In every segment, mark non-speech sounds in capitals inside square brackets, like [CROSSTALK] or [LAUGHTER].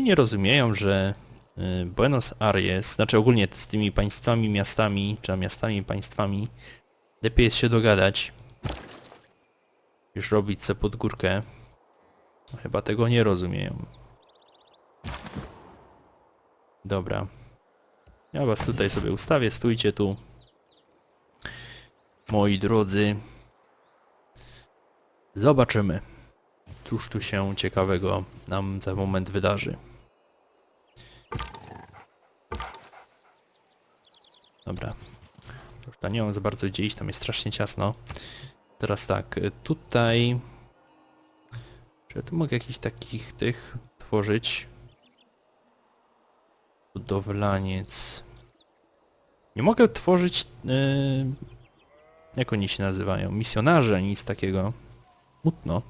Nie rozumieją, że y, Buenos Aires, znaczy ogólnie z tymi państwami, miastami, czy miastami, państwami, lepiej jest się dogadać, niż robić se pod górkę. No, chyba tego nie rozumieją. Dobra. Ja was tutaj sobie ustawię, stójcie tu. Moi drodzy. Zobaczymy, cóż tu się ciekawego nam za moment wydarzy. Dobra. Już nie mam za bardzo gdzie iść, tam jest strasznie ciasno. Teraz tak, y, tutaj... Czy ja tu mogę jakichś takich tych tworzyć? Budowlaniec. Nie mogę tworzyć... Yy, jak oni się nazywają? Misjonarze, nic takiego. Smutno.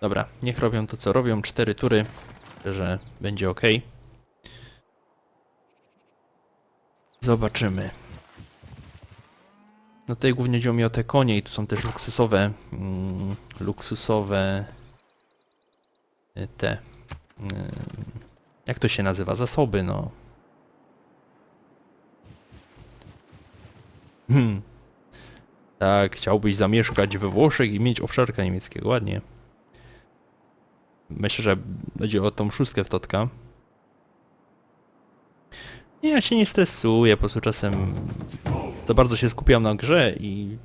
Dobra, niech robią to co robią. Cztery tury. Że będzie ok. Zobaczymy. No tutaj głównie chodziło mi o te konie i tu są też luksusowe, mm, luksusowe y, te, y, jak to się nazywa, zasoby, no. Hmm. Tak, chciałbyś zamieszkać we Włoszech i mieć owczarka niemieckiego, ładnie. Myślę, że będzie o tą szóstkę w Totka. Nie, ja się nie stresuję, po prostu czasem za bardzo się skupiam na grze i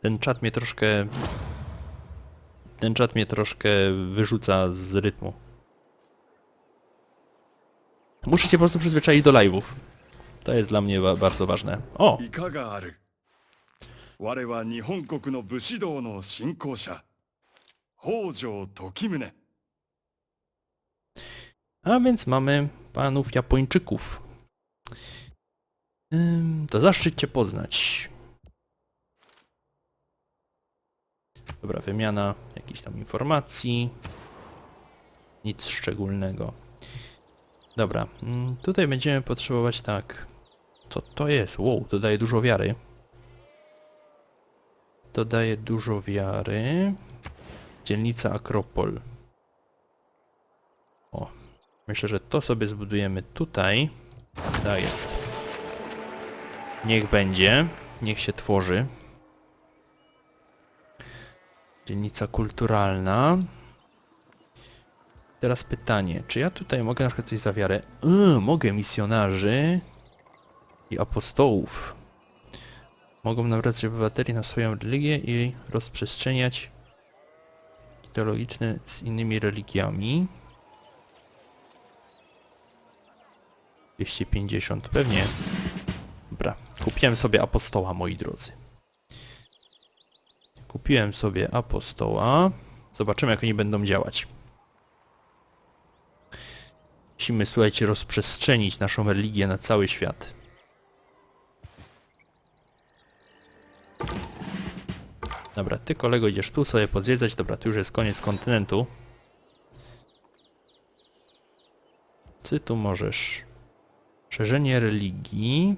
ten czat mnie troszkę... Ten czat mnie troszkę wyrzuca z rytmu. Muszę się po prostu przyzwyczaić do live'ów. To jest dla mnie ba bardzo ważne. O! いかがある我は日本国の武士道の信仰者北条時宗 A więc mamy panów Japończyków. To zaszczyt cię poznać. Dobra, wymiana jakichś tam informacji. Nic szczególnego. Dobra, mm, tutaj będziemy potrzebować tak. Co to jest? Wow, to daje dużo wiary. To daje dużo wiary. Dzielnica Akropol. O, Myślę, że to sobie zbudujemy tutaj. Tak jest. Niech będzie. Niech się tworzy. Dzielnica kulturalna. Teraz pytanie, czy ja tutaj mogę na przykład coś za wiarę? Yy, mogę misjonarzy i apostołów. Mogą nawracać obywateli na swoją religię i rozprzestrzeniać teologiczne z innymi religiami. 250, pewnie. Dobra, kupiłem sobie apostoła, moi drodzy. Kupiłem sobie apostoła. Zobaczymy, jak oni będą działać. Musimy, słuchajcie, rozprzestrzenić naszą religię na cały świat. Dobra, ty kolego idziesz tu sobie pozwiedzać. Dobra, tu już jest koniec kontynentu. Ty tu możesz Szerzenie religii.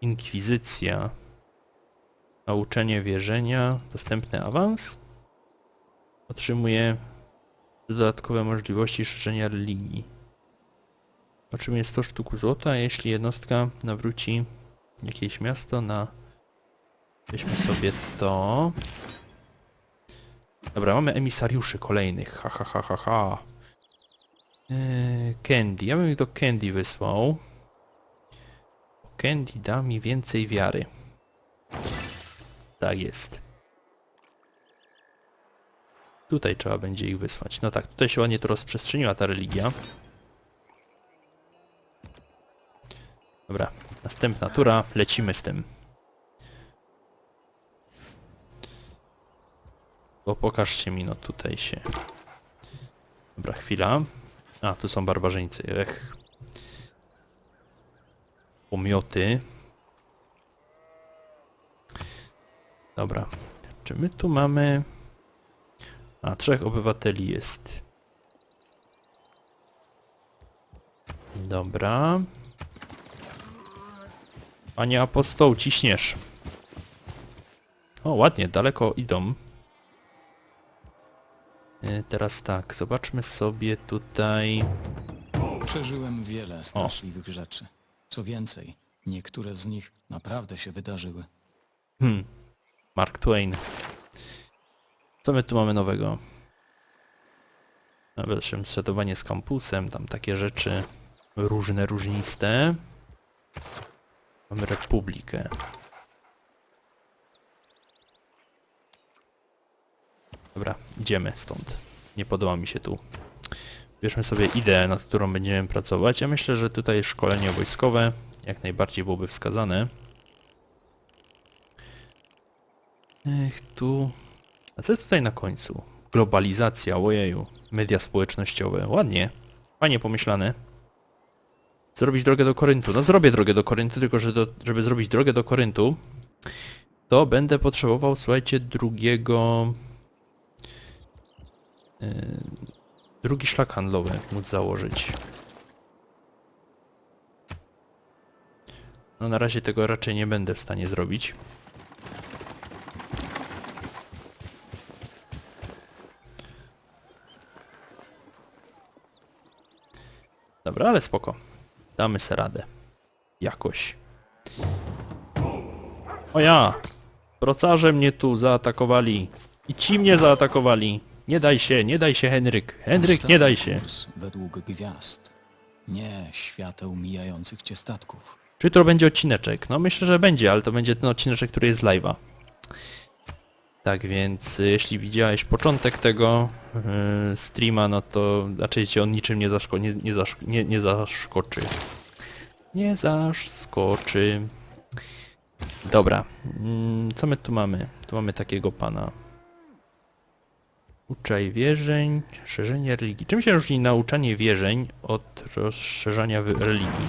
Inkwizycja. Nauczenie wierzenia. Dostępny awans. Otrzymuje dodatkowe możliwości szerzenia religii. Otrzymuje 100 sztuk złota, jeśli jednostka nawróci jakieś miasto na... Weźmy sobie to. Dobra, mamy emisariuszy kolejnych. Ha, ha, ha, ha, ha. Eee, Candy. Ja bym ich do Candy wysłał. Candy da mi więcej wiary. Tak jest. Tutaj trzeba będzie ich wysłać. No tak, tutaj się ładnie to rozprzestrzeniła ta religia. Dobra, następna tura. Lecimy z tym. Bo pokażcie mi, no tutaj się... Dobra, chwila. A, tu są barbarzyńcy. Ech. Pomioty. Dobra. Czy my tu mamy... A, trzech obywateli jest. Dobra. Panie apostoł, ciśniesz. O, ładnie, daleko idą. Y, Teraz tak, zobaczmy sobie tutaj... Przeżyłem wiele straszliwych rzeczy. Co więcej, niektóre z nich naprawdę się wydarzyły. Hmm, Mark Twain. Co my tu mamy nowego? Nawet szedowanie z kampusem, tam takie rzeczy różne, różniste. Mamy Republikę. Dobra, idziemy stąd. Nie podoba mi się tu. Bierzmy sobie ideę, nad którą będziemy pracować. Ja myślę, że tutaj szkolenie wojskowe jak najbardziej byłoby wskazane. Ech, tu... A co jest tutaj na końcu? Globalizacja, ojeju. Media społecznościowe. Ładnie. Fajnie pomyślane. Zrobić drogę do Koryntu. No zrobię drogę do Koryntu, tylko że do, żeby zrobić drogę do Koryntu, to będę potrzebował, słuchajcie, drugiego... Yy, drugi szlak handlowy móc założyć. No na razie tego raczej nie będę w stanie zrobić. Dobra, ale spoko. Damy se radę. Jakoś. O ja! Procarze mnie tu zaatakowali. I ci mnie zaatakowali. Nie daj się, nie daj się Henryk. Henryk, nie daj się. Kurs według gwiazd. Nie świateł mijających cię statków. Czy to będzie odcineczek? No myślę, że będzie, ale to będzie ten odcineczek, który jest live'a. Tak więc, y, jeśli widziałeś początek tego yy, streama, no to raczej cię on niczym nie, zaszko nie, nie, zaszk nie, nie zaszkoczy. Nie zaskoczy. Dobra, mm, co my tu mamy? Tu mamy takiego pana. Uczaj wierzeń, szerzenie religii. Czym się różni nauczanie wierzeń od rozszerzania religii?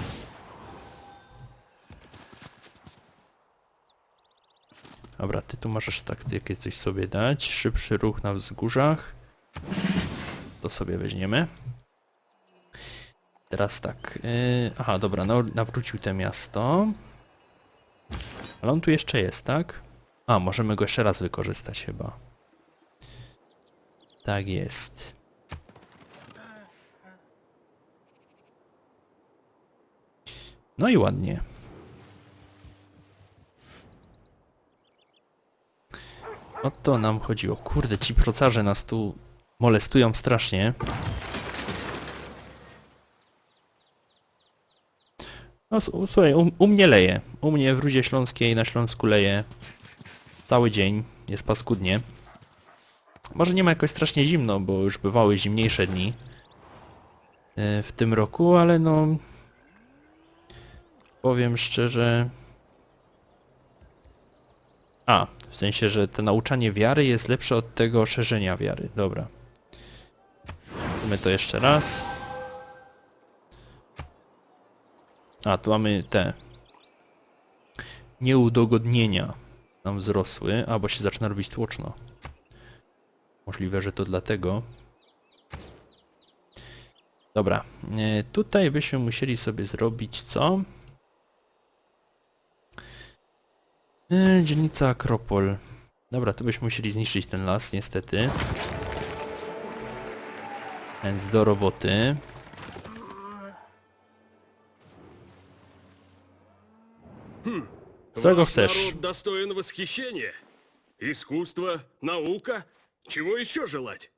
Dobra, ty tu możesz tak jakieś coś sobie dać. Szybszy ruch na wzgórzach. To sobie weźmiemy. Teraz tak. Yy, aha, dobra, nawrócił te miasto. Ale on tu jeszcze jest, tak? A, możemy go jeszcze raz wykorzystać chyba. Tak jest. No i ładnie. O to nam chodziło. Kurde, ci procarze nas tu molestują strasznie. No słuchaj, u, u mnie leje. U mnie w Rudzie Śląskiej na Śląsku leje cały dzień. Jest paskudnie. Może nie ma jakoś strasznie zimno, bo już bywały zimniejsze dni e, w tym roku, ale no... Powiem szczerze... A, w sensie, że to nauczanie wiary jest lepsze od tego szerzenia wiary. Dobra. Zróbmy to jeszcze raz. A, tu mamy te nieudogodnienia nam wzrosły, a bo się zaczyna robić tłoczno. Możliwe, że to dlatego. Dobra, e, tutaj byśmy musieli sobie zrobić co? E, dzielnica Akropol. Dobra, to byśmy musieli zniszczyć ten las, niestety. Więc do roboty. Czego Ваш chcesz? народ достоин восхищения. Искусство, наука. Чего еще желать?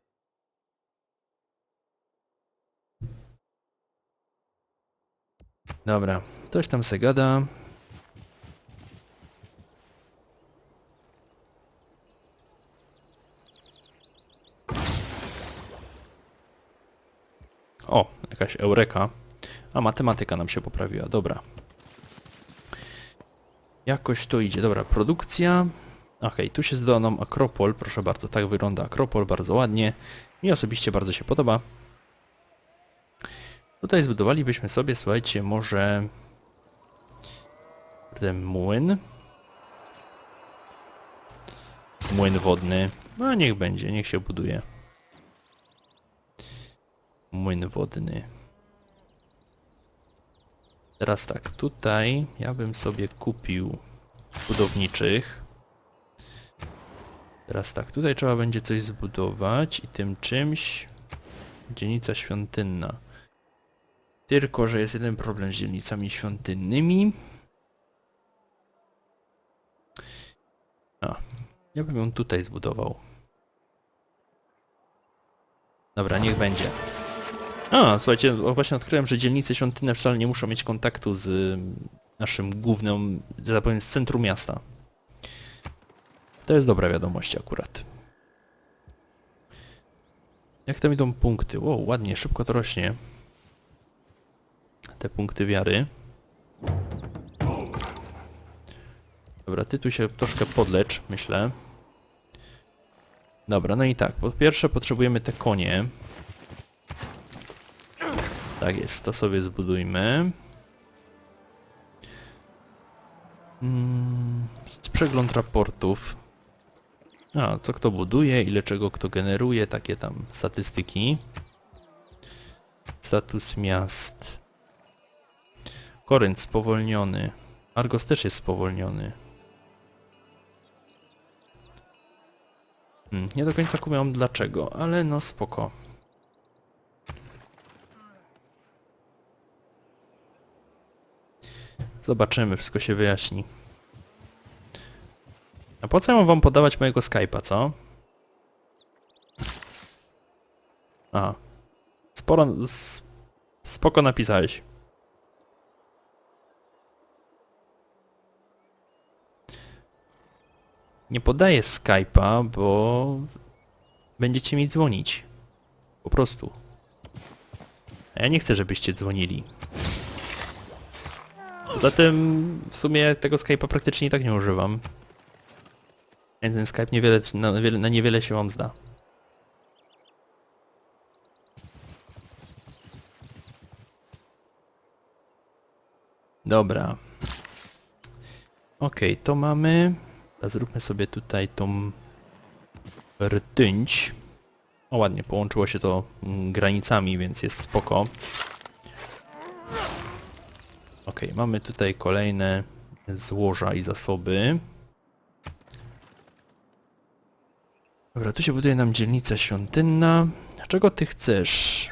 Dobra, ktoś tam se gada. O, jakaś eureka. A matematyka nam się poprawiła, dobra. Jakoś to idzie, dobra, produkcja. Okej, tu się zdała nam Akropol, proszę bardzo, tak wygląda Akropol, bardzo ładnie. Mi osobiście bardzo się podoba. Tutaj zbudowalibyśmy sobie, słuchajcie, może ten młyn. Młyn wodny. No niech będzie, niech się buduje. Młyn wodny. Teraz tak, tutaj ja bym sobie kupił budowniczych. Teraz tak, tutaj trzeba będzie coś zbudować i tym czymś... Dzielnica świątynna. Tylko, że jest jeden problem z dzielnicami świątynnymi. A, ja bym ją tutaj zbudował. Dobra, niech będzie. A, słuchajcie, właśnie odkryłem, że dzielnice świątynne wcale nie muszą mieć kontaktu z y, naszym głównym, że tak z centrum miasta. To jest dobra wiadomość akurat. Jak tam idą punkty? Wow, ładnie, szybko to rośnie. Te punkty wiary. Dobra, ty tu się troszkę podlecz, myślę. Dobra, no i tak, po pierwsze potrzebujemy te konie. Tak jest, to sobie zbudujmy. Mm, przegląd raportów. A, co kto buduje, ile czego kto generuje, takie tam statystyki. Status miast. Korynt spowolniony. Argos też jest spowolniony. Hmm, nie do końca kumam dlaczego, ale no spoko. Zobaczymy, wszystko się wyjaśni. A po co ja mam wam podawać mojego Skype'a, co? A. Sporo... Spoko napisałeś. Nie podaję Skype'a, bo... Będziecie mi dzwonić. Po prostu. A ja nie chcę, żebyście dzwonili. Zatem w sumie tego Skype'a praktycznie i tak nie używam. Więc ten Skype niewiele, na, wiele, na niewiele się wam zda. Dobra. Okej, to mamy. Zróbmy sobie tutaj tą rtęć. O ładnie, połączyło się to mm, granicami, więc jest spoko. Okej, mamy tutaj kolejne złoża i zasoby. Dobra, tu się buduje nam dzielnica świątynna. Czego ty chcesz?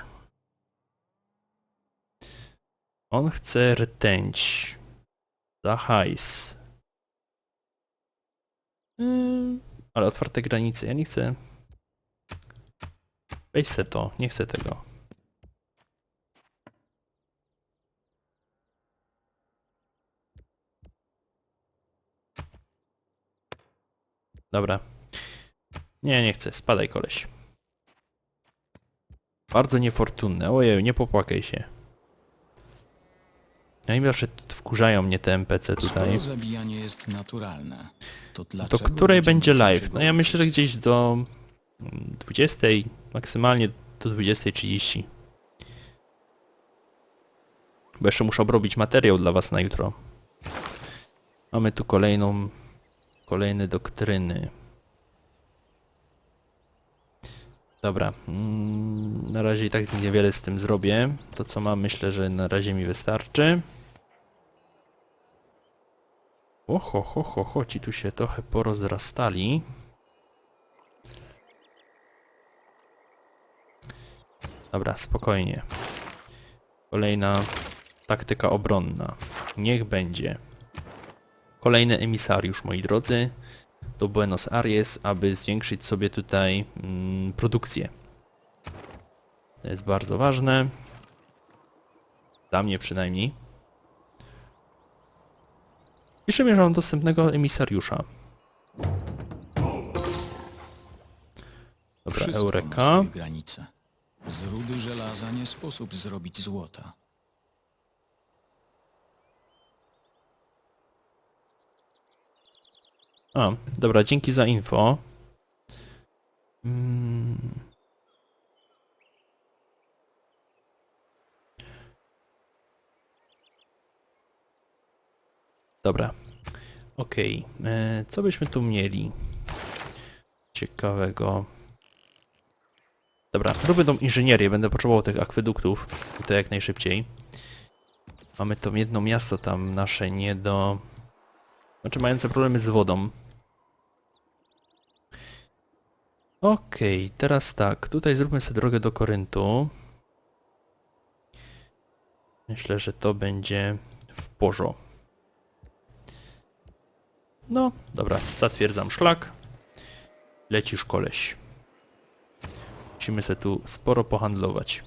On chce rtęć. Za hajs. Ym, ale otwarte granice. Ja nie chcę... Weź se to. Nie chcę tego. Dobra. Nie, nie chcę. Spadaj, koleś. Bardzo niefortunne. Ojej, nie popłakaj się. No i zawsze wkurzają mnie te NPC tutaj. Skoro zabijanie jest naturalne, to Do dlaczego której ludzie będzie muszą live? No ja myślę, że gdzieś do mm, 20, maksymalnie do 20.30. Bo jeszcze muszę obrobić materiał dla was na jutro. Mamy tu kolejną, kolejne doktryny. Dobra, mm, na razie i tak niewiele z tym zrobię. To co mam myślę, że na razie mi wystarczy. Oho, ho, ho, ho, ci tu się trochę porozrastali. Dobra, spokojnie. Kolejna taktyka obronna. Niech będzie. Kolejny emisariusz, moi drodzy, do Buenos Aires, aby zwiększyć sobie tutaj mm, produkcję. To jest bardzo ważne. Dla mnie przynajmniej. Że mam dostępnego emisariusza. Dobra, Eureka. granice. Z rudy żelaza nie sposób zrobić złota. A, dobra, dzięki za info. Mm. Dobra. Okej. e, Co byśmy tu mieli? Ciekawego. Dobra, robię tą inżynierię, będę potrzebował tych akweduktów. I to jak najszybciej. Mamy to jedno miasto tam nasze nie do... Znaczy mające problemy z wodą. Okej, teraz tak, tutaj zróbmy sobie drogę do Koryntu. Myślę, że to będzie w porzo. No, dobra, zatwierdzam szlak. Lecisz koleś. Musimy sobie tu sporo pohandlować.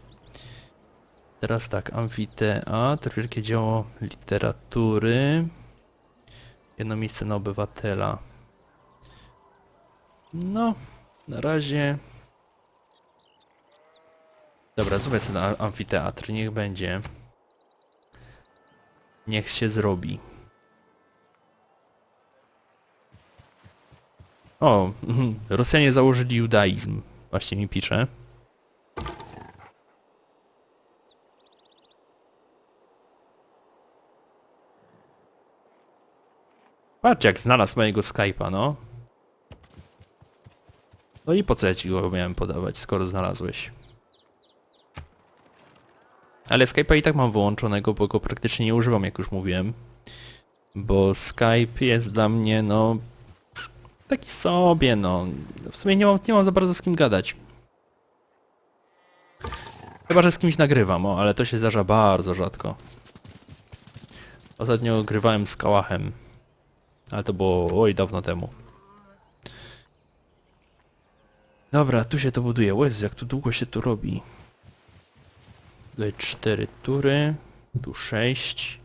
Teraz tak, amfiteatr, wielkie dzieło literatury. Jedno miejsce na obywatela. No, na razie... Dobra, zróbmy sobie na amfiteatr, niech będzie. Niech się zrobi. O, [LAUGHS] Rosjanie założyli judaizm. Właśnie mi pisze. Patrz jak znalazł mojego Skype'a, no. No i po co ja ci go miałem podawać, skoro znalazłeś? Ale Skype'a i tak mam wyłączonego, bo go praktycznie nie używam, jak już mówiłem. Bo Skype jest dla mnie, no... Taki sobie, no. W sumie nie mam, nie mam za bardzo z kim gadać. Chyba, że z kimś nagrywam, o, ale to się zdarza bardzo rzadko. Ostatnio grywałem z Kałachem. Ale to było oj dawno temu. Dobra, tu się to buduje. Łez, jak tu długo się tu robi. Tutaj cztery tury. Tu sześć.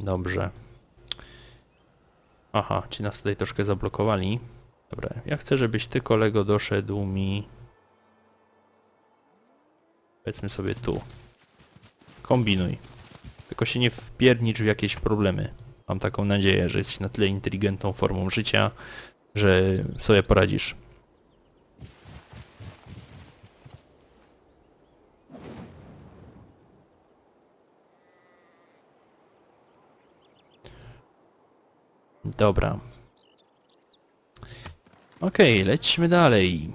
Dobrze. Aha, ci nas tutaj troszkę zablokowali. Dobra, ja chcę, żebyś ty kolego doszedł mi... Powiedzmy sobie tu. Kombinuj. Tylko się nie wpiernicz w jakieś problemy. Mam taką nadzieję, że jesteś na tyle inteligentną formą życia, że sobie poradzisz. Dobra. Okej, lećmy dalej.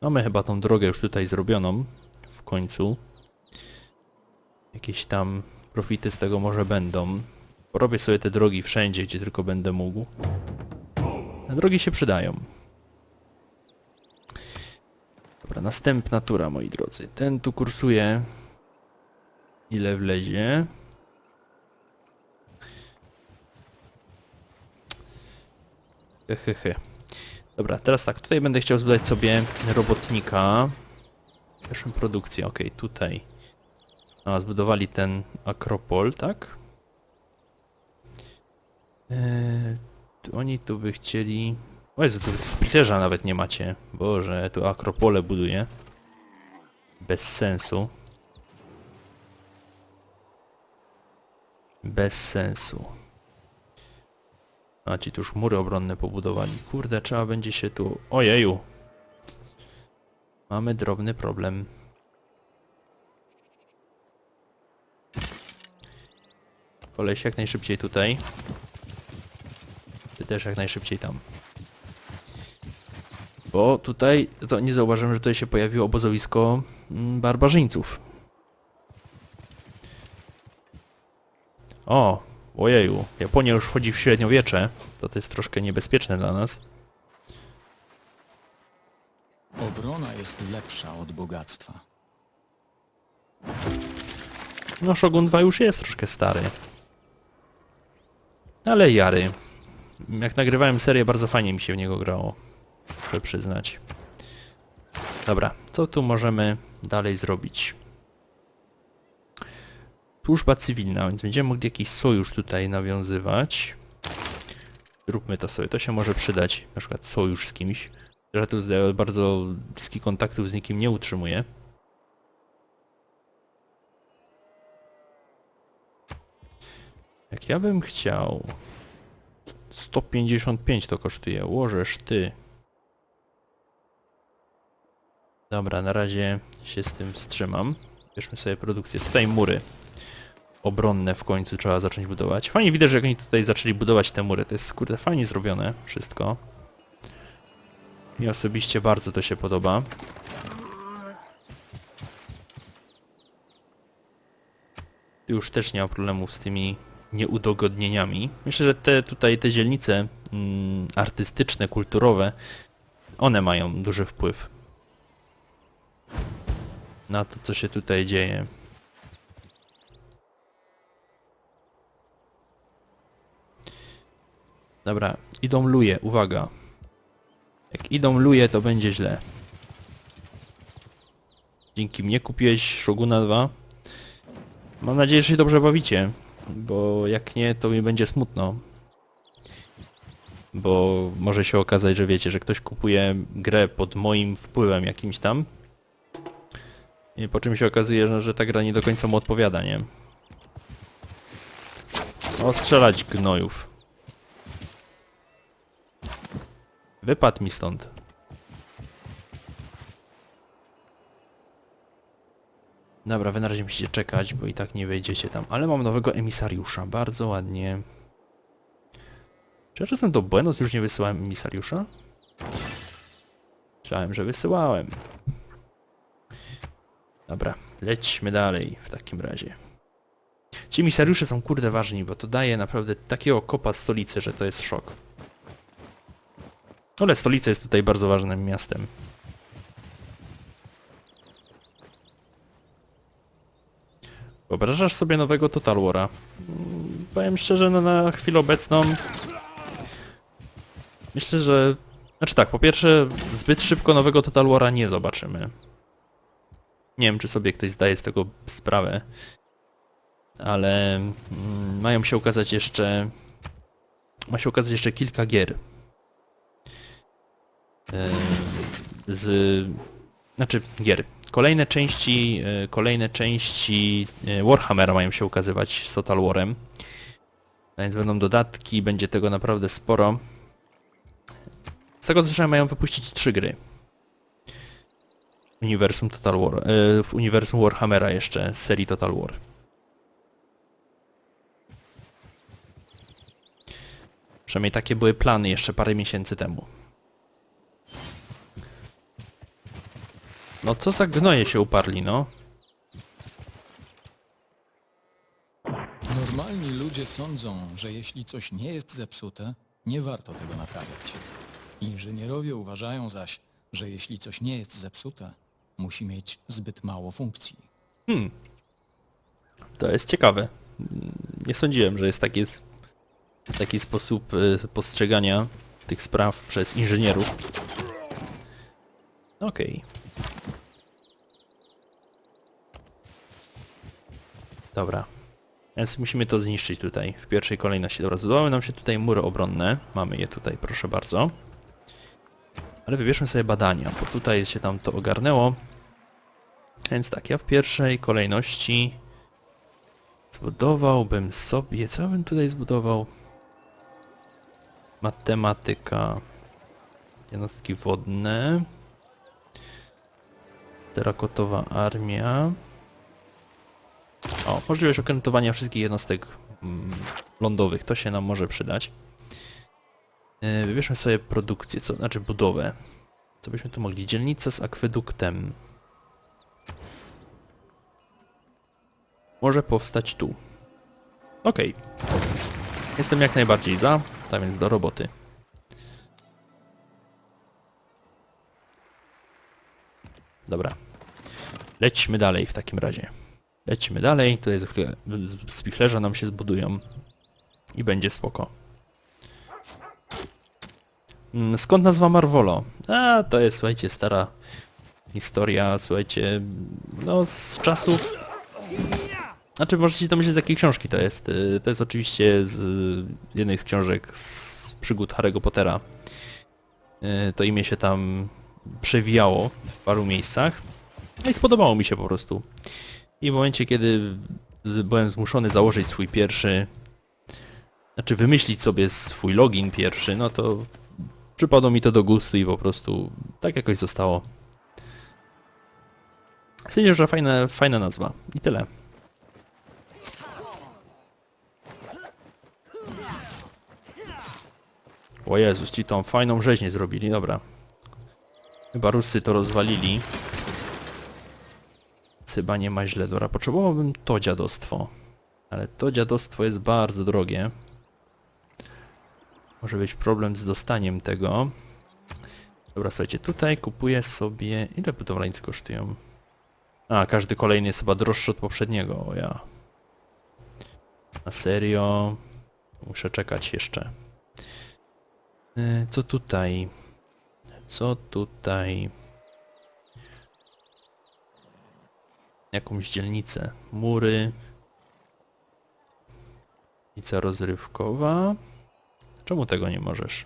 Mamy chyba tą drogę już tutaj zrobioną. W końcu. Jakieś tam profity z tego może będą. Porobię sobie te drogi wszędzie, gdzie tylko będę mógł. Te drogi się przydają. Dobra, następna tura, moi drodzy. Ten tu kursuje. Ile wlezie? Hehehe. Dobra, teraz tak, tutaj będę chciał zbudować sobie robotnika. Pierwszą produkcję, okej, tutaj. A, zbudowali ten Akropol, tak? Eee, oni tu by chcieli... O Jezu, tu splitterza nawet nie macie. Boże, tu Akropole buduje. Bez sensu. Bez sensu. A ci tu już mury obronne pobudowali. Kurde, trzeba będzie się tu... Ojeju! Mamy drobny problem. Koleś jak najszybciej tutaj. Ty też jak najszybciej tam. Bo tutaj, nie zauważyłem, że tutaj się pojawiło obozowisko mm, barbarzyńców. O, ojeju, Japonia już wchodzi w średniowiecze. To to jest troszkę niebezpieczne dla nas. Obrona jest lepsza od bogactwa. No Shogun 2 już jest troszkę stary. Ale jary. Jak nagrywałem serię, bardzo fajnie mi się w niego grało. Muszę przyznać. Dobra, co tu możemy dalej zrobić? Służba cywilna, więc będziemy mogli jakiś sojusz tutaj nawiązywać. Zróbmy to sobie, to się może przydać. Na przykład sojusz z kimś. Ja tu bardzo bliskich kontaktów z nikim nie utrzymuję. Jak ja bym chciał... 155 to kosztuje, łożesz ty. Dobra, na razie się z tym wstrzymam. Bierzmy sobie produkcję. Tutaj mury obronne w końcu trzeba zacząć budować. Fajnie widać, że jak oni tutaj zaczęli budować te mury. To jest kurde fajnie zrobione wszystko. Mi osobiście bardzo to się podoba. Już też nie ma problemów z tymi nieudogodnieniami. Myślę, że te tutaj te dzielnice mm, artystyczne, kulturowe, one mają duży wpływ na to, co się tutaj dzieje. Dobra, idą luje, uwaga. Jak idą luje, to będzie źle. Dzięki mnie kupiłeś Shoguna 2. Mam nadzieję, że się dobrze bawicie, bo jak nie, to mi będzie smutno. Bo może się okazać, że wiecie, że ktoś kupuje grę pod moim wpływem jakimś tam. I po czym się okazuje, że, że ta gra nie do końca mu odpowiada, nie? O, strzelać gnojów. Wypadł mi stąd. Dobra, wy na razie musicie czekać, bo i tak nie wejdziecie tam. Ale mam nowego emisariusza, bardzo ładnie. Czy ja czasem do Buenos już nie wysyłałem emisariusza? Myślałem, że wysyłałem. Dobra, lećmy dalej w takim razie. Ci emisariusze są kurde ważni, bo to daje naprawdę takiego kopa stolicy, że to jest szok. Ale stolica jest tutaj bardzo ważnym miastem. Wyobrażasz sobie nowego Total War'a? Powiem szczerze, no na chwilę obecną... Myślę, że... Znaczy tak, po pierwsze, zbyt szybko nowego Total War'a nie zobaczymy. Nie wiem, czy sobie ktoś zdaje z tego sprawę. Ale mm, mają się ukazać jeszcze... Ma się ukazać jeszcze kilka gier. E, z... Znaczy, gier. Kolejne części, e, kolejne części e, Warhammera mają się ukazywać z Total Warem. A więc będą dodatki, będzie tego naprawdę sporo. Z tego co słyszałem mają wypuścić trzy gry. W uniwersum Total War, e, w uniwersum Warhammera jeszcze z serii Total War. Przynajmniej takie były plany jeszcze parę miesięcy temu. No co za gnoje się uparli, no. Normalni ludzie sądzą, że jeśli coś nie jest zepsute, nie warto tego naprawiać. Inżynierowie uważają zaś, że jeśli coś nie jest zepsute, musi mieć zbyt mało funkcji. To jest ciekawe. Nie sądziłem, że jest taki, taki sposób y, postrzegania tych spraw przez inżynierów. Okej. Dobra. Więc musimy to zniszczyć tutaj w pierwszej kolejności. Dobra, zbudowały nam się tutaj mury obronne. Mamy je tutaj, proszę bardzo. Ale wybierzmy sobie badania, bo tutaj się tam to ogarnęło. Więc tak, ja w pierwszej kolejności Zbudowałbym sobie... Co bym tutaj zbudował? Matematyka. Jednostki wodne. Terakotowa armia. O, możliwość okrętowania wszystkich jednostek mm, lądowych. To się nam może przydać. Yy, wybierzmy sobie produkcję, co znaczy budowę. Co byśmy tu mogli? Dzielnica z akweduktem. może powstać tu. Okej. Jestem jak najbardziej za, tak więc do roboty. Dobra. Lećmy dalej w takim razie. Lećmy dalej, tutaj z- spichlerze nam się zbudują. I będzie spoko. Mm, Skąd nazwa Marvolo? A, to jest, słuchajcie, stara historia, słuchajcie, no z czasów znaczy możecie to myśleć z jakiej książki to jest. Y, To jest oczywiście z jednej z książek z przygód Harry'ego Pottera. Y, To imię się tam przewijało w paru miejscach. No i spodobało mi się po prostu. I w momencie, kiedy byłem zmuszony założyć swój pierwszy... Znaczy wymyślić sobie swój login pierwszy, no to przypadło mi to do gustu i po prostu tak jakoś zostało. Sądzę, że fajna, fajna nazwa. I tyle. O Jezus, ci tą fajną rzeźnię zrobili, dobra. Chyba Rusy to rozwalili. Chyba nie ma źle, dobra, potrzebowałbym to dziadostwo. Ale to dziadostwo jest bardzo drogie. Może być problem z dostaniem tego. Dobra, słuchajcie, tutaj kupuję sobie... Ile budowlańcy kosztują? A, każdy kolejny jest chyba droższy od poprzedniego, o ja. Na serio? Muszę czekać jeszcze. Y, Co tutaj? Co tutaj? Jakąś dzielnicę. Mury. Dzielnica rozrywkowa. Czemu tego nie możesz?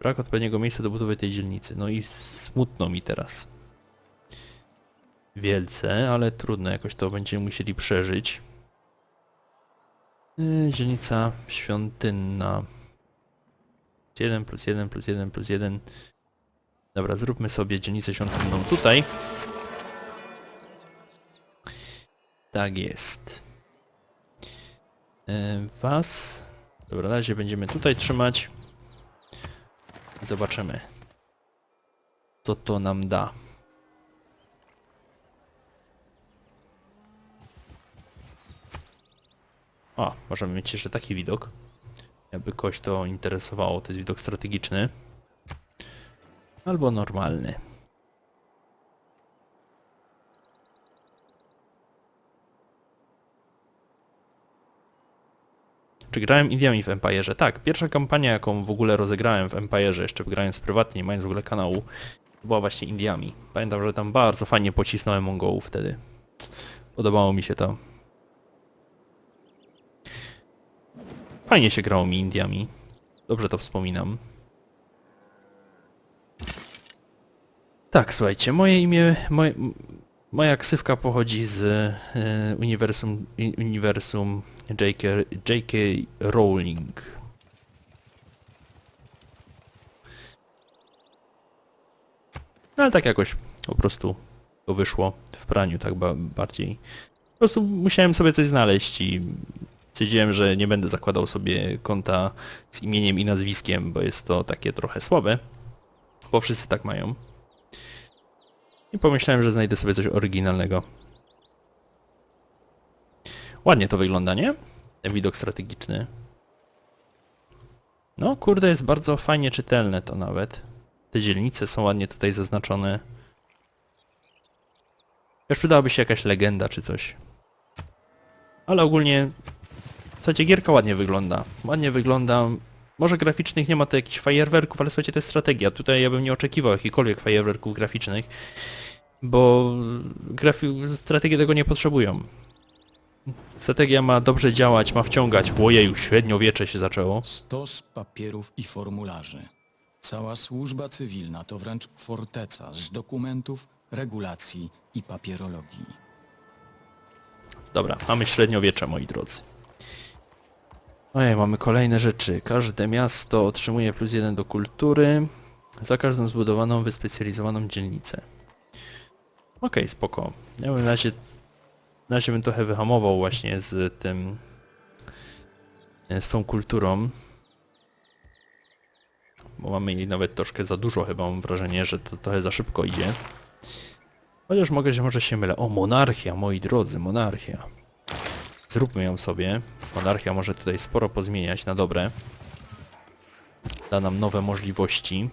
Brak odpowiedniego miejsca do budowy tej dzielnicy. No i smutno mi teraz. Wielce, ale trudno, jakoś to będziemy musieli przeżyć. Yy, dzielnica świątynna. 1 plus 1 plus 1 plus 1. Dobra, zróbmy sobie dzielnicę świątynną tutaj. Tak jest. Yy, was... Dobra, na razie będziemy tutaj trzymać. I zobaczymy, co to nam da. O, możemy mieć jeszcze taki widok. Jakby kogoś to interesowało, to jest widok strategiczny. Albo normalny. Czy grałem Indiami w Empire'ze? Tak, pierwsza kampania jaką w ogóle rozegrałem w Empire'ze, jeszcze grając prywatnie, nie mając w ogóle kanału, była właśnie Indiami. Pamiętam, że tam bardzo fajnie pocisnąłem Mongołów wtedy. Podobało mi się to. Fajnie się grało mi Indiami. Dobrze to wspominam. Tak, słuchajcie, moje imię, moje, moja ksywka pochodzi z e, uniwersum, uniwersum J.K. J.K. Rowling. No ale tak jakoś po prostu to wyszło w praniu, tak ba bardziej. Po prostu musiałem sobie coś znaleźć i stwierdziłem, że nie będę zakładał sobie konta z imieniem i nazwiskiem, bo jest to takie trochę słabe, bo wszyscy tak mają. I pomyślałem, że znajdę sobie coś oryginalnego. Ładnie to wygląda, nie? Ten widok strategiczny. No kurde, jest bardzo fajnie czytelne to nawet. Te dzielnice są ładnie tutaj zaznaczone. Już przydałaby się jakaś legenda czy coś. Ale ogólnie... Słuchajcie, gierka ładnie wygląda. Ładnie wygląda. Może graficznych nie ma to jakichś fajerwerków, ale słuchajcie, to jest strategia. Tutaj ja bym nie oczekiwał jakichkolwiek fajerwerków graficznych, bo grafi- strategie tego nie potrzebują. Strategia ma dobrze działać, ma wciągać. Łojeju, średniowiecze się zaczęło. Stos papierów i formularzy. Cała służba cywilna to wręcz forteca z dokumentów, regulacji i papierologii. Dobra, mamy średniowiecze, moi drodzy. Ojej, mamy kolejne rzeczy. Każde miasto otrzymuje plus jeden do kultury za każdą zbudowaną, wyspecjalizowaną dzielnicę. Okej, spoko. Ja bym na razie, na razie bym trochę wyhamował właśnie z tym, z tą kulturą. Bo mamy jej nawet troszkę za dużo chyba, mam wrażenie, że to trochę za szybko idzie. Chociaż mogę, że może się mylę. O, monarchia, moi drodzy, monarchia. Zróbmy ją sobie. Monarchia może tutaj sporo pozmieniać na dobre. Da nam nowe możliwości.